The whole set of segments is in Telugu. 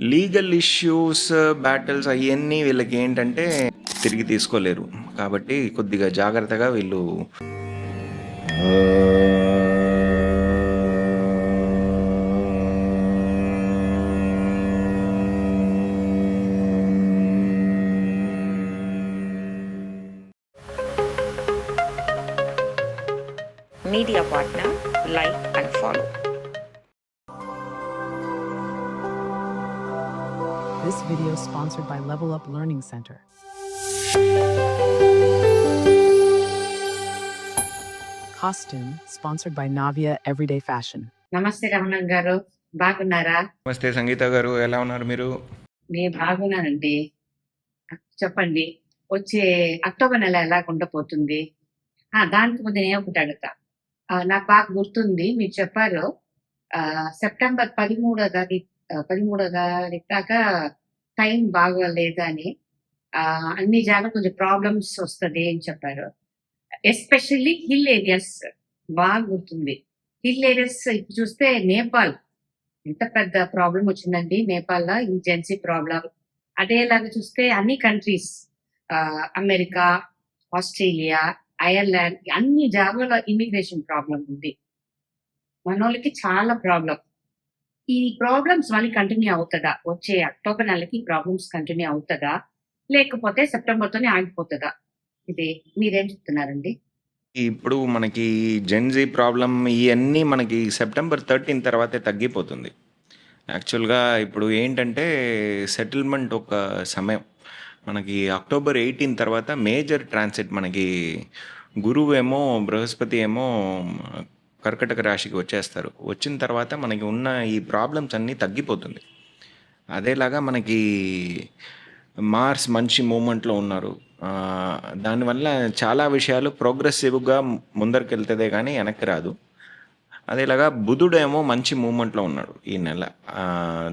లీగల్ ఇష్యూస్ బ్యాటిల్స్ అవన్నీ వీళ్ళకి ఏంటంటే తిరిగి తీసుకోలేరు. కాబట్టి కొద్దిగా జాగ్రత్తగా వీళ్ళు media partner like and follow This video is sponsored by Level Up Learning Center. Costume sponsored by Navia Everyday Fashion. నమస్తే రమణం గారు. బాగున్నారా? నమస్తే సంగీత గారు ఎలా ఉన్నారు మీరు? నేను బాగున్నానండి. చెప్పండి వచ్చే అక్టోబర్ నెల ఎలా ఉండబోతుంది? ఆ దానికి ముందు నేను ఒకటి అడుగుతా. ఆ, నాకు బాగా గుర్తుంది మీరు చెప్పారు. సెప్టెంబర్ పదిమూడో తారీఖు పదిమూడో తారీఖు దాకా టైం బాగోలేదని ఆ, అన్ని జాగ్రత్త కొంచెం ప్రాబ్లమ్స్ వస్తుంది అని చెప్పారు. ఎస్పెషల్లీ హిల్ ఏరియాస్ బాగా గుర్తుంది. హిల్ ఏరియాస్ ఇప్పుడు చూస్తే నేపాల్ ఎంత పెద్ద ప్రాబ్లం వచ్చిందండి. నేపాల్లో ఇంజెన్సీ ప్రాబ్లం అదేలాగా చూస్తే అన్ని కంట్రీస్ అమెరికా ఆస్ట్రేలియా ఐర్లాండ్ అన్ని జాగాలో ఇమిగ్రేషన్ ప్రాబ్లం ఉంది. మనోళ్ళకి చాలా ప్రాబ్లం ఈ ప్రాబ్లమ్స్ మళ్ళీ కంటిన్యూ అవుతుందా? వచ్చే అక్టోబర్ నెలకి ప్రాబ్లమ్స్ కంటిన్యూ అవుతుందా? లేకపోతే సెప్టెంబర్ తోనే ఆగిపోతుందా? ఇది మీరేం చెప్తున్నారండి? ఇప్పుడు మనకి జెన్జీ ప్రాబ్లం ఇవన్నీ మనకి సెప్టెంబర్ థర్టీన్ తర్వాతే తగ్గిపోతుంది. యాక్చువల్గా ఇప్పుడు ఏంటంటే సెటిల్మెంట్ ఒక సమయం. మనకి అక్టోబర్ ఎయిటీన్ తర్వాత మేజర్ ట్రాన్సిట్ మనకి గురువు ఏమో బృహస్పతి ఏమో కర్కటక రాశికి వచ్చేస్తారు. వచ్చిన తర్వాత మనకి ఉన్న ఈ ప్రాబ్లమ్స్ అన్నీ తగ్గిపోతుంది. అదేలాగా మనకి మార్స్ మంచి మూమెంట్లో ఉన్నారు. దానివల్ల చాలా విషయాలు ప్రోగ్రెసివ్గా ముందరికి వెళ్తుందే కానీ వెనక్కి రాదు. అదేలాగా బుధుడేమో మంచి మూమెంట్లో ఉన్నాడు ఈ నెల.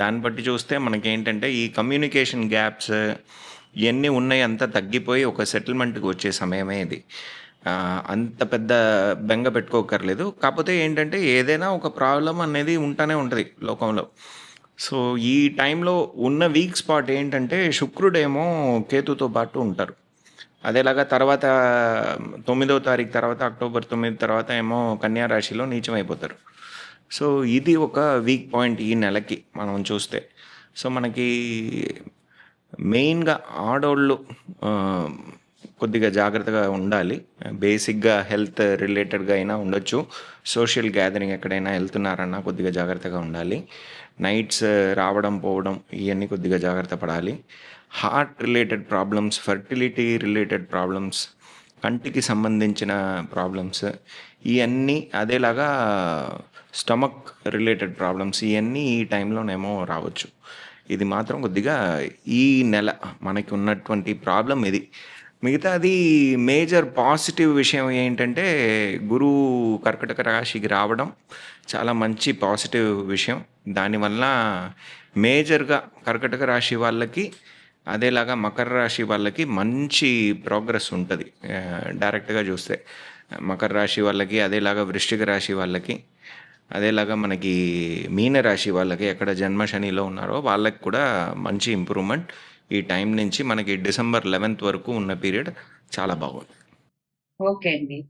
దాన్ని బట్టి చూస్తే మనకేంటంటే ఈ కమ్యూనికేషన్ గ్యాప్స్ ఇవన్నీ ఉన్నాయి అంతా తగ్గిపోయి ఒక సెటిల్మెంట్కి వచ్చే సమయమే ఇది. ఆ, అంత పెద్ద బెంగ పెట్టుకోకర్లేదు. కాకపోతే ఏంటంటే ఏదైనా ఒక ప్రాబ్లం అనేది ఉంటానే ఉంటుంది లోకంలో. సో ఈ టైంలో ఉన్న వీక్ స్పాట్ ఏంటంటే శుక్రుడేమో కేతుతో పాటు ఉంటారు. అదేలాగా తర్వాత తొమ్మిదో తారీఖు తర్వాత అక్టోబర్ తొమ్మిది తర్వాత ఏమో కన్యా రాశిలో నీచమైపోతారు. సో ఇది ఒక వీక్ పాయింట్ ఈ నెలకి మనం చూస్తే. సో మనకి మెయిన్గా ఆడోళ్ళు కొద్దిగా జాగ్రత్తగా ఉండాలి. బేసిక్గా హెల్త్ రిలేటెడ్గా అయినా ఉండొచ్చు. సోషల్ గ్యాదరింగ్ ఎక్కడైనా వెళ్తున్నారన్నా కొద్దిగా జాగ్రత్తగా ఉండాలి. నైట్స్ రావడం పోవడం ఇవన్నీ కొద్దిగా జాగ్రత్త పడాలి. Heart related problems fertility related problems కంటికి సంబంధించిన ప్రాబ్లమ్స్ ఇవన్నీ అదేలాగా స్టమక్ రిలేటెడ్ ప్రాబ్లమ్స్ ఇవన్నీ ఈ టైంలోనేమో రావచ్చు. ఇది మాత్రం కొద్దిగా ఈ నెల మనకి ఉన్నటువంటి ప్రాబ్లం ఇది. మిగతాది మేజర్ పాజిటివ్ విషయం ఏంటంటే గురువు కర్కటక రాశికి రావడం చాలా మంచి పాజిటివ్ విషయం. దానివల్ల మేజర్గా కర్కటక రాశి వాళ్ళకి అదేలాగా మకర రాశి వాళ్ళకి మంచి ప్రోగ్రెస్ ఉంటుంది. డైరెక్ట్గా చూస్తే మకర రాశి వాళ్ళకి అదేలాగా వృష్టిక రాశి వాళ్ళకి అదేలాగా మనకి మీన రాశి వాళ్ళకి ఎక్కడ జన్మ శనిలో ఉన్నారో వాళ్ళకి కూడా మంచి ఇంప్రూవ్మెంట్ ఈ టైం నుంచి మనకి డిసెంబర్ లెవెన్త్ వరకు ఉన్న పీరియడ్ చాలా బాగుంది. ఓకే అండి.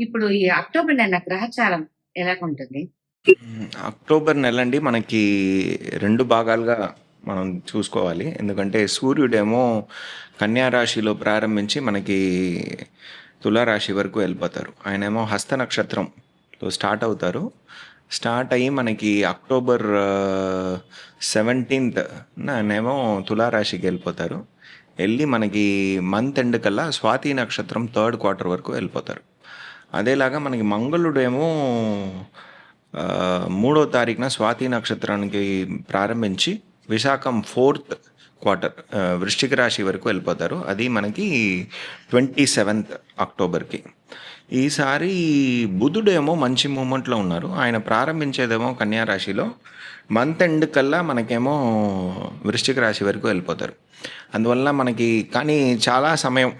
ఇప్పుడు ఈ అక్టోబర్ నెల గ్రహచారం ఎలా ఉంటుంది. అక్టోబర్ నెల అండి మనకి రెండు భాగాలుగా మనం చూసుకోవాలి. ఎందుకంటే సూర్యుడేమో కన్యా రాశిలో ప్రారంభించి మనకి తులారాశి వరకు వెళ్ళిపోతారు. ఆయనేమో హస్త నక్షత్రంలో స్టార్ట్ అవుతారు. స్టార్ట్ అయ్యి మనకి అక్టోబర్ సెవెంటీన్త్ నేమో తులారాశికి వెళ్ళిపోతారు. వెళ్ళి మనకి మంత్ ఎండ్ కల్లా స్వాతి నక్షత్రం థర్డ్ క్వార్టర్ వరకు వెళ్ళిపోతారు. అదేలాగా మనకి మంగళుడేమో మూడో తారీఖున స్వాతి నక్షత్రానికి ప్రారంభించి విశాఖం ఫోర్త్ క్వార్టర్ వృష్టిక వృశ్చిక రాశి వరకు వెళ్ళిపోతారు. అది మనకి ట్వంటీ సెవెంత్ అక్టోబర్కి. ఈసారి బుధుడేమో మంచి మూమెంట్లో ఉన్నారు. ఆయన ప్రారంభించేదేమో కన్యా రాశిలో. మంత్ ఎండ్ కల్లా మనకేమో వృశ్చిక రాశి వరకు వెళ్ళిపోతారు. అందువల్ల మనకి కానీ చాలా సమయం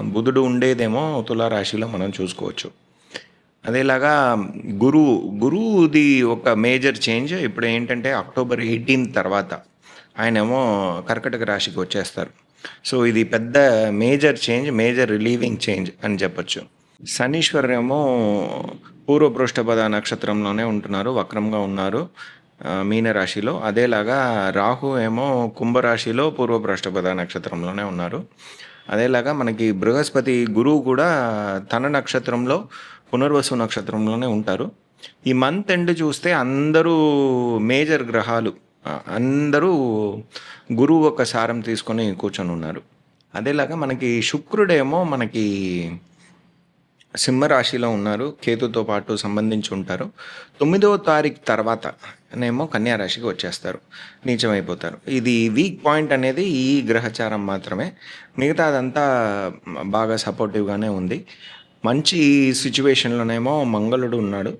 బుధుడు ఉండేదేమో తులారాశిలో మనం చూసుకోవచ్చు. అదేలాగా గురువు గురువుది ఒక మేజర్ చేంజ్. ఇప్పుడు ఏంటంటే అక్టోబర్ ఎయిటీన్ తర్వాత ఆయనేమో కర్కటక రాశికి వచ్చేస్తారు. సో ఇది పెద్ద major change major relieving change అని చెప్పొచ్చు. శనీశ్వర్ ఏమో పూర్వపృష్ఠపద నక్షత్రంలోనే ఉంటున్నారు వక్రంగా ఉన్నారు మీనరాశిలో. అదేలాగా రాహు ఏమో కుంభరాశిలో పూర్వపృష్ఠపద నక్షత్రంలోనే ఉన్నారు. అదేలాగా మనకి బృహస్పతి గురువు కూడా తన నక్షత్రంలో పునర్వసు నక్షత్రంలోనే ఉంటారు. ఈ మంత్ ఎండ్ చూస్తే అందరూ మేజర్ గ్రహాలు అందరూ గురువు ఒక సారం తీసుకొని కూర్చొని ఉన్నారు. అదేలాగా మనకి శుక్రుడేమో మనకి సింహరాశిలో ఉన్నారు కేతుతో పాటు సంబంధించి ఉంటారు. తొమ్మిదవ తారీఖు తర్వాత నేమో కన్యా రాశికి వచ్చేస్తారు. నీచమైపోతారు. ఇది వీక్ పాయింట్ అనేది ఈ గ్రహచారం మాత్రమే. మిగతాదంతా బాగా సపోర్టివ్గానే ఉంది. మంచి సిచ్యువేషన్లోనేమో మంగళుడు ఉన్నాడు.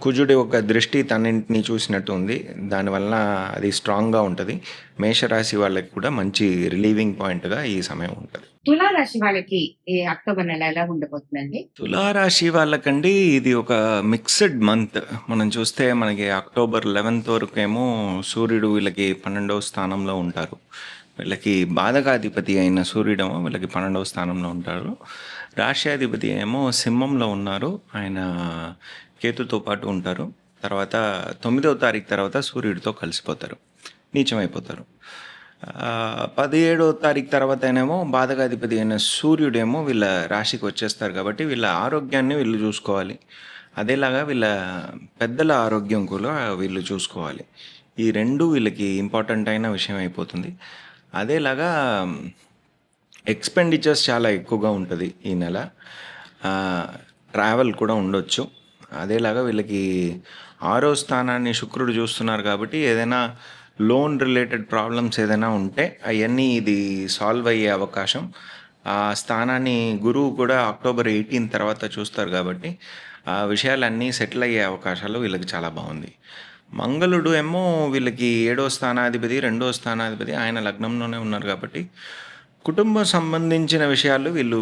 కుజుడి ఒక దృష్టి తన్నింటిని చూసినట్టు ఉంది. దానివల్ల అది స్ట్రాంగ్గా ఉంటుంది. మేషరాశి వాళ్ళకి కూడా మంచి రిలీవింగ్ పాయింట్గా ఈ సమయం ఉంటుంది. తులారాశి వాళ్ళకి అక్టోబర్ నెల ఎలా ఉండబోతుందండి? తులారాశి వాళ్ళకండి ఇది ఒక మిక్స్డ్ మంత్. మనం చూస్తే మనకి అక్టోబర్ లెవెన్త్ వరకు ఏమో సూర్యుడు వీళ్ళకి పన్నెండవ స్థానంలో ఉంటారు. వీళ్ళకి బాధకాధిపతి అయిన సూర్యుడేమో వీళ్ళకి పన్నెండవ స్థానంలో ఉంటారు. రాష్ట్రాధిపతి ఏమో సింహంలో ఉన్నారు. ఆయన కేతుతో పాటు ఉంటారు. తర్వాత తొమ్మిదవ తారీఖు తర్వాత సూర్యుడితో కలిసిపోతారు. నీచమైపోతారు. పదిహేడో తారీఖు తర్వాత ఏమో బాధకాధిపతి అయిన సూర్యుడేమో వీళ్ళ రాశికి వచ్చేస్తారు కాబట్టి వీళ్ళ ఆరోగ్యాన్ని వీళ్ళు చూసుకోవాలి. అదేలాగా వీళ్ళ పెద్దల ఆరోగ్యం కూడా వీళ్ళు చూసుకోవాలి. ఈ రెండు వీళ్ళకి ఇంపార్టెంట్ అయిన విషయం అయిపోతుంది. అదేలాగా ఎక్స్పెండిచర్స్ చాలా ఎక్కువగా ఉంటుంది ఈ నెల. ట్రావెల్ కూడా ఉండొచ్చు. అదేలాగా వీళ్ళకి ఆరో స్థానాన్ని శుక్రుడు చూస్తున్నారు కాబట్టి ఏదైనా లోన్ రిలేటెడ్ ప్రాబ్లమ్స్ ఏదైనా ఉంటే అవన్నీ ఇది సాల్వ్ అయ్యే అవకాశం. ఆ స్థానాన్ని గురువు కూడా అక్టోబర్ ఎయిటీన్ తర్వాత చూస్తారు కాబట్టి ఆ విషయాలన్నీ సెటిల్ అయ్యే అవకాశాలు వీళ్ళకి చాలా బాగుంది. మంగళుడు ఏమో వీళ్ళకి ఏడో స్థానాధిపతి రెండో స్థానాధిపతి ఆయన లగ్నంలోనే ఉన్నారు కాబట్టి కుటుంబం సంబంధించిన విషయాలు వీళ్ళు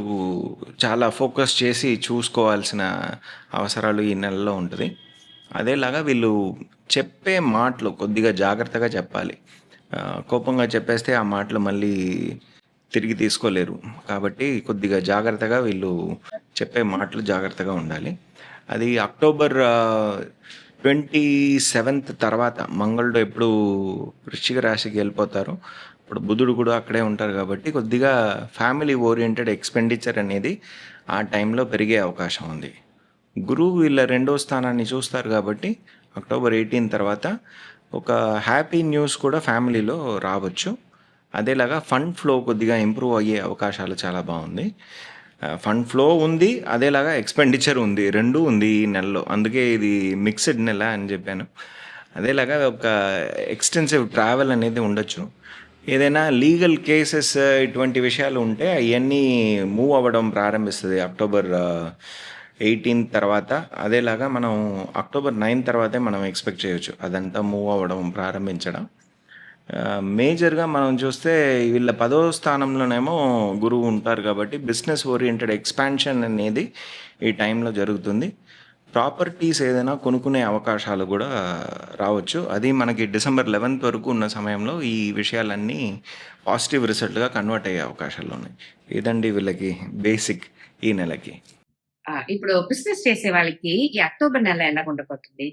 చాలా ఫోకస్ చేసి చూసుకోవాల్సిన అవసరాలు ఈ నెలలో ఉంటుంది. అదేలాగా వీళ్ళు చెప్పే మాటలు కొద్దిగా జాగ్రత్తగా చెప్పాలి. కోపంగా చెప్పేస్తే ఆ మాటలు మళ్ళీ తిరిగి తీసుకోలేరు. కాబట్టి కొద్దిగా జాగ్రత్తగా వీళ్ళు చెప్పే మాటలు జాగ్రత్తగా ఉండాలి. అది అక్టోబర్ ట్వంటీ సెవెంత్ తర్వాత మంగళుడు ఎప్పుడు వృశ్చిక రాశికి వెళ్ళిపోతారు. ఇప్పుడు బుధుడు కూడా అక్కడే ఉంటారు కాబట్టి కొద్దిగా ఫ్యామిలీ ఓరియంటెడ్ ఎక్స్పెండిచర్ అనేది ఆ టైంలో పెరిగే అవకాశం ఉంది. గురువు వీళ్ళ రెండో స్థానాన్ని చూస్తారు కాబట్టి అక్టోబర్ ఎయిటీన్ తర్వాత ఒక హ్యాపీ న్యూస్ కూడా ఫ్యామిలీలో రావచ్చు. అదేలాగా ఫండ్ ఫ్లో కొద్దిగా ఇంప్రూవ్ అయ్యే అవకాశాలు చాలా బాగుంది. ఫండ్ ఫ్లో ఉంది అదేలాగా ఎక్స్పెండిచర్ ఉంది రెండు ఉంది ఈ నెలలో. అందుకే ఇది మిక్స్డ్ నెల అని చెప్పాను. అదేలాగా ఒక ఎక్స్టెన్సివ్ ట్రావెల్ అనేది ఉండొచ్చు. ఏదైనా లీగల్ కేసెస్ ఇటువంటి విషయాలు ఉంటే అవన్నీ మూవ్ అవ్వడం ప్రారంభిస్తుంది. అక్టోబర్ ఎయిటీన్ తర్వాత. అదేలాగా మనం అక్టోబర్ నైన్ తర్వాతే మనం ఎక్స్పెక్ట్ చేయొచ్చు. అదంతా మూవ్ అవ్వడం ప్రారంభించడం. మేజర్గా మనం చూస్తే వీళ్ళ పదో స్థానంలోనేమో గురువు ఉంటారు కాబట్టి బిజినెస్ ఓరియంటెడ్ ఎక్స్పాన్షన్ అనేది ఈ టైంలో జరుగుతుంది. ప్రాపర్టీస్ ఏదైనా కొనుక్కునే అవకాశాలు కూడా రావచ్చు. అది మనకి డిసెంబర్ లెవెన్త్ వరకు ఉన్న సమయంలో ఈ విషయాలన్నీ పాజిటివ్ రిజల్ట్గా కన్వర్ట్ అయ్యే అవకాశాలు ఉన్నాయి. ఇదండి వీళ్ళకి బేసిక్ ఈ నెలకి? ఇప్పుడు బిజినెస్ చేసే వాళ్ళకి ఈ అక్టోబర్ నెల ఎలా ఉండబోతుంది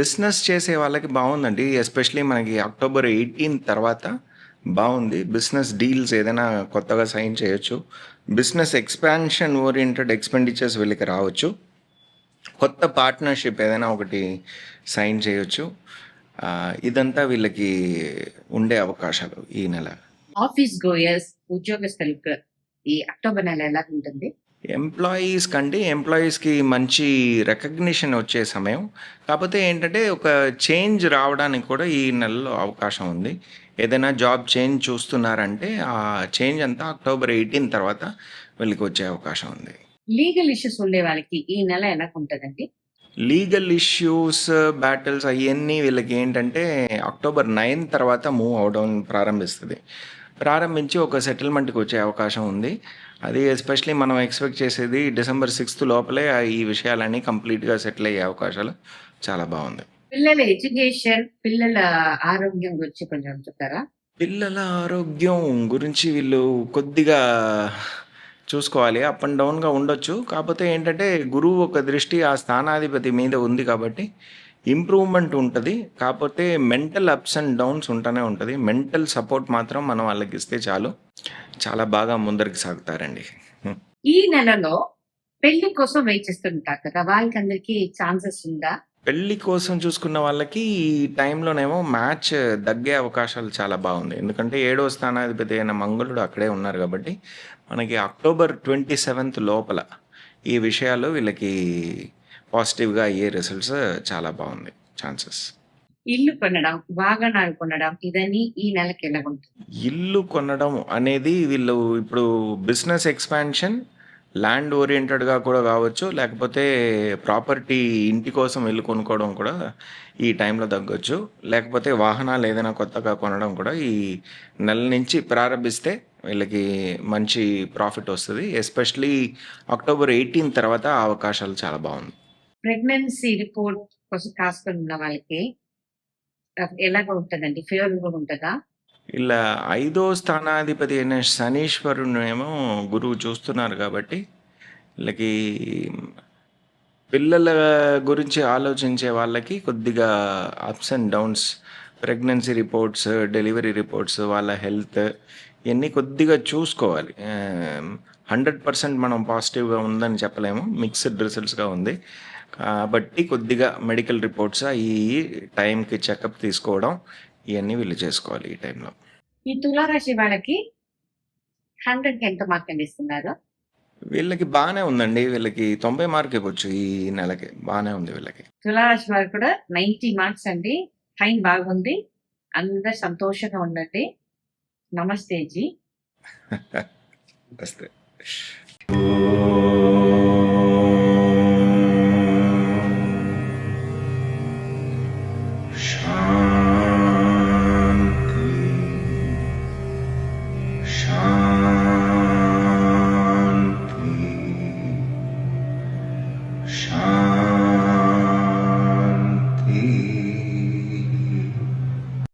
బిజినెస్ చేసే వాళ్ళకి బాగుందండి. ఎస్పెషలీ మనకి అక్టోబర్ ఎయిటీన్ తర్వాత బాగుంది. బిజినెస్ డీల్స్ ఏదైనా కొత్తగా సైన్ చేయొచ్చు. బిజినెస్ ఎక్స్పాన్షన్ ఓరియంటెడ్ ఎక్స్పెండిచర్స్ వీళ్ళకి రావచ్చు. కొత్త పార్ట్నర్షిప్ ఏదైనా ఒకటి సైన్ చేయొచ్చు. ఇదంతా వీళ్ళకి ఉండే అవకాశాలు ఈ నెల. ఆఫీస్ గోయర్స్ ఉద్యోగస్తులకు ఈ అక్టోబర్ నెల ఎలా ఉంటుంది? ఎంప్లాయీస్ కంటే ఎంప్లాయీస్కి మంచి రికగ్నిషన్ వచ్చే సమయం. కాకపోతే ఏంటంటే ఒక చేంజ్ రావడానికి కూడా ఈ నెలలో అవకాశం ఉంది. ఏదైనా జాబ్ చేంజ్ చూస్తున్నారంటే ఆ చేంజ్ అంతా అక్టోబర్ ఎయిటీన్ తర్వాత వీళ్ళకి వచ్చే అవకాశం ఉంది. లీగల్ ఇష్యూస్ ఉండే వాళ్ళకి ఈ నెల ఎలా ఉంటుందండి? లీగల్ ఇష్యూస్ బ్యాటిల్స్ అవన్నీ వీళ్ళకి ఏంటంటే అక్టోబర్ నైన్ తర్వాత మూవ్ అవడం ప్రారంభిస్తుంది. ప్రారంభించి ఒక సెటిల్మెంట్కి వచ్చే అవకాశం ఉంది. అది ఎస్పెషలీ మనం ఎక్స్పెక్ట్ చేసేది డిసెంబర్ సిక్స్త్ లోపలే ఈ విషయాలన్నీ కంప్లీట్గా సెటిల్ అయ్యే అవకాశాలు చాలా బాగుంది. పిల్లల ఎడ్యుకేషన్ పిల్లల ఆరోగ్యం గురించి కొంచెం చెప్తారా? పిల్లల ఆరోగ్యం గురించి వీళ్ళు కొద్దిగా చూసుకోవాలి. అప్ అండ్ డౌన్గా ఉండొచ్చు. కాకపోతే ఏంటంటే గురువు ఒక దృష్టి ఆ స్థానాధిపతి మీద ఉంది కాబట్టి ఇంప్రూవ్మెంట్ ఉంటుంది. కాకపోతే మెంటల్ అప్స్ అండ్ డౌన్స్ ఉంటూనే ఉంటుంది. మెంటల్ సపోర్ట్ మాత్రం మనం వాళ్ళకి ఇస్తే చాలు. చాలా బాగా ముందరికి సాగుతారండి. ఈ నెలలో పెళ్ళి కోసం వెయిట్ చేస్తుంటారు కదా వాళ్ళకందరికి ఛాన్సెస్ ఉందా? పెళ్ళి కోసం చూసుకున్న వాళ్ళకి ఈ టైంలోనేమో మ్యాచ్ దగ్గే అవకాశాలు చాలా బాగుంది. ఎందుకంటే ఏడో స్థానాధిపతి అయిన మంగళుడు అక్కడే ఉన్నారు కాబట్టి మనకి అక్టోబర్ ట్వంటీ సెవెంత్ లోపల ఈ విషయాలు వీళ్ళకి పాజిటివ్గా అయ్యే రిజల్ట్స్ చాలా బాగుంది. ఛాన్సెస్ ఇల్లు కొనడం వాగనాలు కొనడం ఇదని ఈ నెలకి ఎలా ఉంటుంది? ఇల్లు కొనడం అనేది వీళ్ళు ఇప్పుడు బిజినెస్ ఎక్స్పాన్షన్ ల్యాండ్ ఓరియంటెడ్గా కూడా కావచ్చు లేకపోతే ప్రాపర్టీ ఇంటి కోసం ఇల్లు కొనుక్కోవడం కూడా ఈ టైంలో తగ్గొచ్చు. లేకపోతే వాహనాలు ఏదైనా కొత్తగా కొనడం కూడా ఈ నెల నుంచి ప్రారంభిస్తే వీళ్ళకి మంచి ప్రాఫిట్ వస్తుంది. ఎస్పెషలీ అక్టోబర్ ఎయిటీన్ తర్వాత అవకాశాలు చాలా బాగుంది. ప్రెగ్నెన్సీ రిపోర్ట్ కోసం కాసుకొని ఉన్న వాళ్ళకి ఎలాగ ఉంటుందండి? ఫేవరబుల్ ఉంటుందా? ఇలా ఐదో స్థానాధిపతి అయిన శనీశ్వరుని ఏమో గురువు చూస్తున్నారు కాబట్టి వీళ్ళకి పిల్లల గురించి ఆలోచించే వాళ్ళకి కొద్దిగా ups and downs pregnancy reports delivery reports వాళ్ళ హెల్త్ ఇవన్నీ కొద్దిగా చూసుకోవాలి. హండ్రెడ్ పర్సెంట్ మనం పాజిటివ్గా ఉందని చెప్పలేము. మిక్స్డ్ రిజల్ట్స్గా ఉంది. కాబట్టి కొద్దిగా మెడికల్ రిపోర్ట్స్ ఈ టైంకి చెకప్ తీసుకోవడం ఇవన్నీ వీళ్ళు చేసుకోవాలి ఈ టైంలో. ఈ తులారాశి వాళ్ళకి హండ్రెడ్కి ఎంత మార్క్ అండి ఇస్తున్నారు? వీళ్ళకి బాగానే ఉందండి. వీళ్ళకి తొంభై మార్క్ ఇవ్వచ్చు ఈ నెలకి. బాగానే ఉంది వీళ్ళకి. తులారాశి వారు కూడా నైన్టీ మార్క్స్ అండి. టైం బాగుంది. అందరు సంతోషంగా ఉండండి. నమస్తే జీ. వస్తే